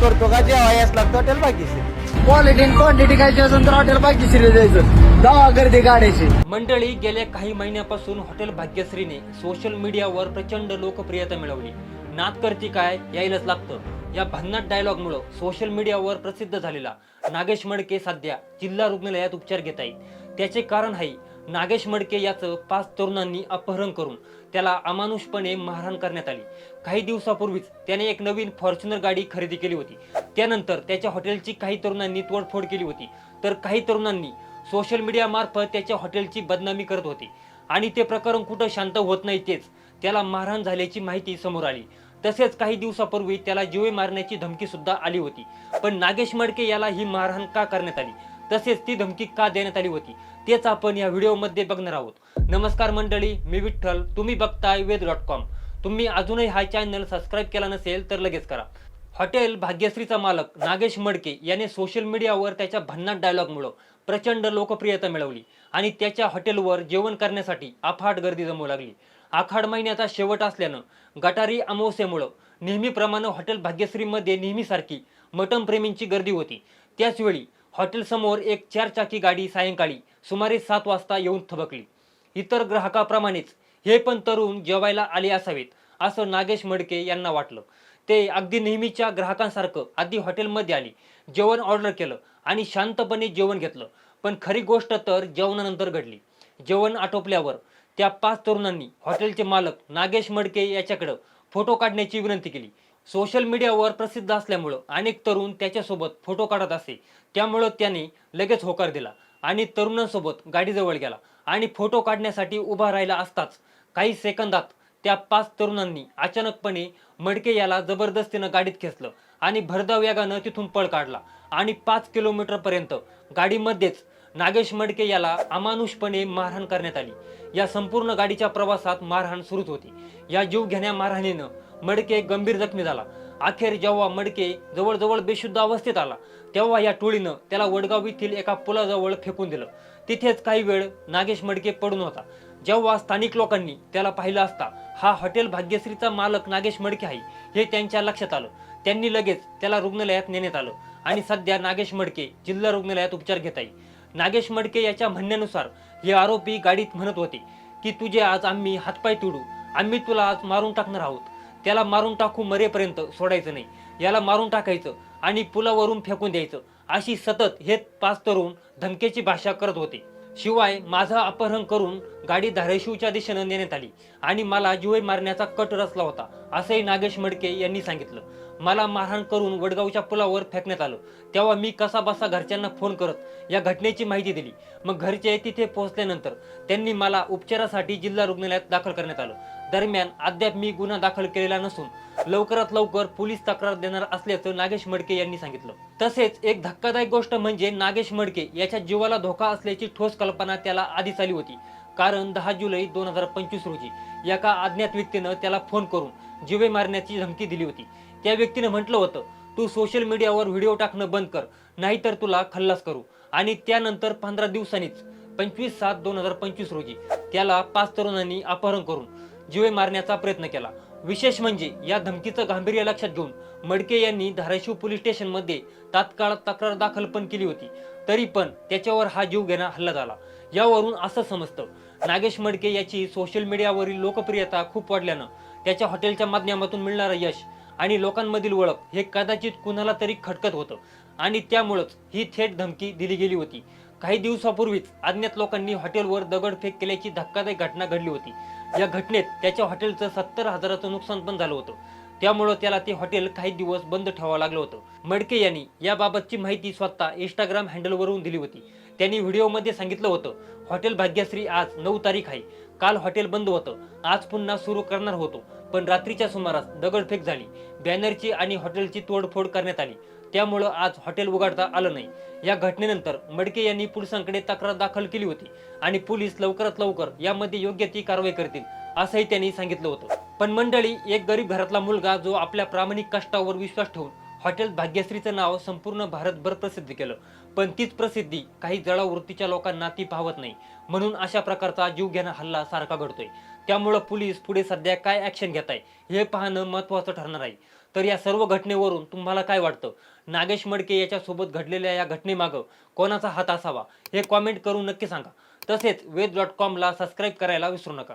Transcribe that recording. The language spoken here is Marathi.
करतो का? जेव्हा यास लागतो हॉटेल बाकीचे. क्वालिटी क्वांटिटी काय असेल तर हॉटेल बाकी शिरे जायचं दवा गर्दी गाड्याची मंडळी गेल्या काही महिन्यापासून हॉटेल भाग्यश्रीने सोशल मीडियावर प्रचंड लोकप्रियता मिळवली. नात करती काय? यायलाच लागतं. या भन्नाट डायलॉगमुळं सोशल मीडियावर प्रसिद्ध झालेला नागेश मडके सध्या जिल्हा रुग्णालयात उपचार घेत आहेत. त्याचे कारण आहे नागेश मडके याचं पाच तरुणांनी अपहरण करून त्याला अमानुषपणे मारहाण करण्यात आली. काही दिवसापूर्वीच त्याने एक नवीन फॉर्च्युनर गाडी खरेदी केली होती. त्यानंतर त्याच्या हॉटेलची काही तरुणांनी तोडफोड केली होती. तर काही तरुणांनी सोशल मीडिया मार्फत त्याच्या हॉटेलची बदनामी करत होती. आणि ते प्रकरण कुठं शांत होत नाही तेच त्याला मारहाण झाल्याची माहिती समोर आली. तसेच काही दिवसापूर्वी त्याला जीवे मारण्याची धमकी सुद्धा आली होती. पण नागेश मडके याला ही मारहाण का करण्यात आली? तसेच ती धमकी का देण्यात आली होती तेच आपण या व्हिडिओमध्ये बघणार आहोत. नमस्कार मंडळी मी विठ्ठल तुम्ही बघताय वेद डॉट कॉम. तुम्ही अजूनही हा चॅनल सबस्क्राईब केला नसेल तर लगेच करा. हॉटेल भाग्यश्रीचा मालक नागेश मडके याने सोशल मीडियावर त्याच्या भन्नाट डायलॉगमुळं प्रचंड लोकप्रियता मिळवली आणि त्याच्या हॉटेलवर जेवण करण्यासाठी अफाट गर्दी जमू लागली. आखाड महिन्याचा शेवट असल्यानं गटारी अमावस्येमुळं नेहमीप्रमाणे हॉटेल भाग्यश्रीमध्ये नेहमीसारखी मटण प्रेमींची गर्दी होती. त्याचवेळी हॉटेलसमोर एक चारचाकी गाडी सायंकाळी सुमारे सात वाजता येऊन थबकली. इतर ग्राहकाप्रमाणेच हे पण तरुण जेवायला आले असावेत असं नागेश मडके यांना वाटलं. ते अगदी नेहमीच्या ग्राहकांसारखं आधी हॉटेलमध्ये आली जेवण ऑर्डर केलं आणि शांतपणे जेवण घेतलं. पण खरी गोष्ट तर जेवणानंतर घडली. जेवण आटोपल्यावर त्या पाच तरुणांनी हॉटेलचे मालक नागेश मडके याच्याकडं फोटो काढण्याची विनंती केली. सोशल मीडियावर प्रसिद्ध असल्यामुळं अनेक तरुण त्याच्यासोबत फोटो काढत असे. त्यामुळं त्याने लगेच होकार दिला आणि तरुणांसोबत गाडीजवळ गेला आणि फोटो काढण्यासाठी उभा राहिला असताच काही सेकंदात त्या पाच तरुणांनी अचानकपणे मडके याला जबरदस्तीनं गाडीत खेचलं आणि भरधाव वेगानं तिथून पळ काढला आणि पाच किलोमीटरपर्यंत गाडीमध्येच नागेश मडके याला अमानुषपणे मारहाण करण्यात आली. या संपूर्ण गाडीच्या प्रवासात मारहाण सुरूच होती. या जीवघेण्या मारहाणीनं मडके गंभीर जखमी झाला. अखेर जेव्हा मडके जवळजवळ बेशुद्ध अवस्थेत आला तेव्हा या टोळीनं त्याला वडगाव येथील एका पुलाजवळ फेकून दिलं. तिथेच काही वेळ नागेश मडके पडून होता. जेव्हा स्थानिक लोकांनी त्याला पाहिलं असता हा हॉटेल भाग्यश्रीचा मालक नागेश मडके आहे हे त्यांच्या लक्षात आलं. त्यांनी लगेच त्याला रुग्णालयात नेण्यात आलं आणि सध्या नागेश मडके जिल्हा रुग्णालयात उपचार घेत आहे. नागेश मडके याच्या म्हणण्यानुसार हे आरोपी गाडीत म्हणत होते की तुझे आज आम्ही हातपाय तुडू. आम्ही तुला आज मारून टाकणार आहोत. त्याला मारून टाकू मरेपर्यंत सोडायचं नाही. याला मारून टाकायचं आणि पुलावरून फेकून द्यायचं. अशी सतत हे पाच तरुण धमकेची भाषा करत होते. शिवाय माझं अपहरण करून गाडी धाराशिवच्या दिशेनं नेण्यात आली आणि मला जीवे मारण्याचा कट रचला होता असंही नागेश मडके यांनी सांगितलं. मला मारहाण करून वडगावच्या पुलावर फेकण्यात आलं. तेव्हा मी कसा बसा घरच्यांना फोन करत या घटनेची माहिती दिली. मग घरचे तिथे पोहोचल्यानंतर त्यांनी मला उपचारासाठी जिल्हा रुग्णालयात दाखल करण्यात आलं. दरम्यान अद्याप मी गुन्हा दाखल केलेला नसून लवकरात लवकर पोलीस तक्रार देणार असल्याचं नागेश मडके यांनी सांगितलं. तसेच एक धक्कादायक गोष्ट म्हणजे नागेश मडके याच्या जीवाला धोका असल्याची ठोस कल्पना त्याला आधीच आली होती. कारण दहा जुलै दोन हजार पंचवीस रोजी एका अज्ञात व्यक्तीनं त्याला फोन करून जीवे मारण्याची धमकी दिली होती. त्या व्यक्तीनं म्हटलं होतं तू सोशल मीडियावर व्हिडिओ टाकणं बंद कर नाहीतर तुला खल्लास करू. आणि त्यानंतर पंधरा दिवसांनीच पंचवीस सात दोन हजार पंचवीस रोजी त्याला पाच तरुणांनी अपहरण करून जीवे मारण्याचा प्रयत्न केला. विशेष म्हणजे या धमकीचं गांभीर्य लक्षात घेऊन मडके यांनी धाराशिव पोलीस स्टेशनमध्ये तात्काळ तक्रार दाखल पण केली होती. तरी पण त्याच्यावर हा जीव घेणा हल्ला झाला. यावरून असं समजतं नागेश मडके याची सोशल मीडियावरील लोकप्रियता खूप वाढल्यानं त्याच्या हॉटेलच्या माध्यमातून मिळणारं यश आणि लोकांमधील ओळख हे कदाचित कुणाला तरी खटकत होतं. आणि त्यामुळंच ही थेट धमकी दिली गेली होती. काही दिवसापूर्वीच अज्ञात लोकांनी हॉटेलवर दगडफेक केल्याची धक्कादायक घटना घडली होती. या घटनेत त्याच्या हॉटेलचं सत्तर हजाराचं नुकसान पण झालं होतं. त्यामुळं त्याला ते हॉटेल काही दिवस बंद ठेवावं लागलं होतं. मडके यांनी याबाबतची माहिती स्वतः इंस्टाग्राम हँडलवरून दिली होती. त्यांनी व्हिडिओमध्ये सांगितलं होतं हॉटेल भाग्यश्री आज नऊ तारीख आहे. काल हॉटेल बंद होतं. आज पुन्हा सुरू करणार होतो. पण रात्रीच्या सुमारास दगडफेक झाली. बॅनरची आणि हॉटेलची तोडफोड करण्यात आली. त्यामुळं आज हॉटेल उघडता आलं नाही. या घटनेनंतर मडके यांनी पोलिसांकडे तक्रार दाखल केली होती आणि पोलीस लवकरात लवकर यामध्ये योग्य ती कारवाई करतील असंही त्यांनी सांगितलं होतं. पण मंडळी एक गरीब घरातला मुलगा जो आपल्या प्रामाणिक कष्टावर विश्वास ठेवून हॉटेल भाग्यश्रीचं नाव संपूर्ण भारतभर प्रसिद्ध केलं. पण तीच प्रसिद्धी काही जळावृत्तीच्या लोकांना ती पाहत नाही. म्हणून अशा प्रकारचा जीवघेणा हल्ला सारखा घडतोय. त्यामुळं पोलीस पुढे सध्या काय ॲक्शन घेत आहे हे पाहणं महत्त्वाचं ठरणार आहे. तर या सर्व घटनेवरून तुम्हाला काय वाटतं? नागेश मडके याच्यासोबत घडलेल्या या घटनेमागं कोणाचा हात असावा? हे कॉमेंट करून नक्की सांगा. तसेच वेद डॉट कॉमला सबस्क्राईब करायला विसरू नका.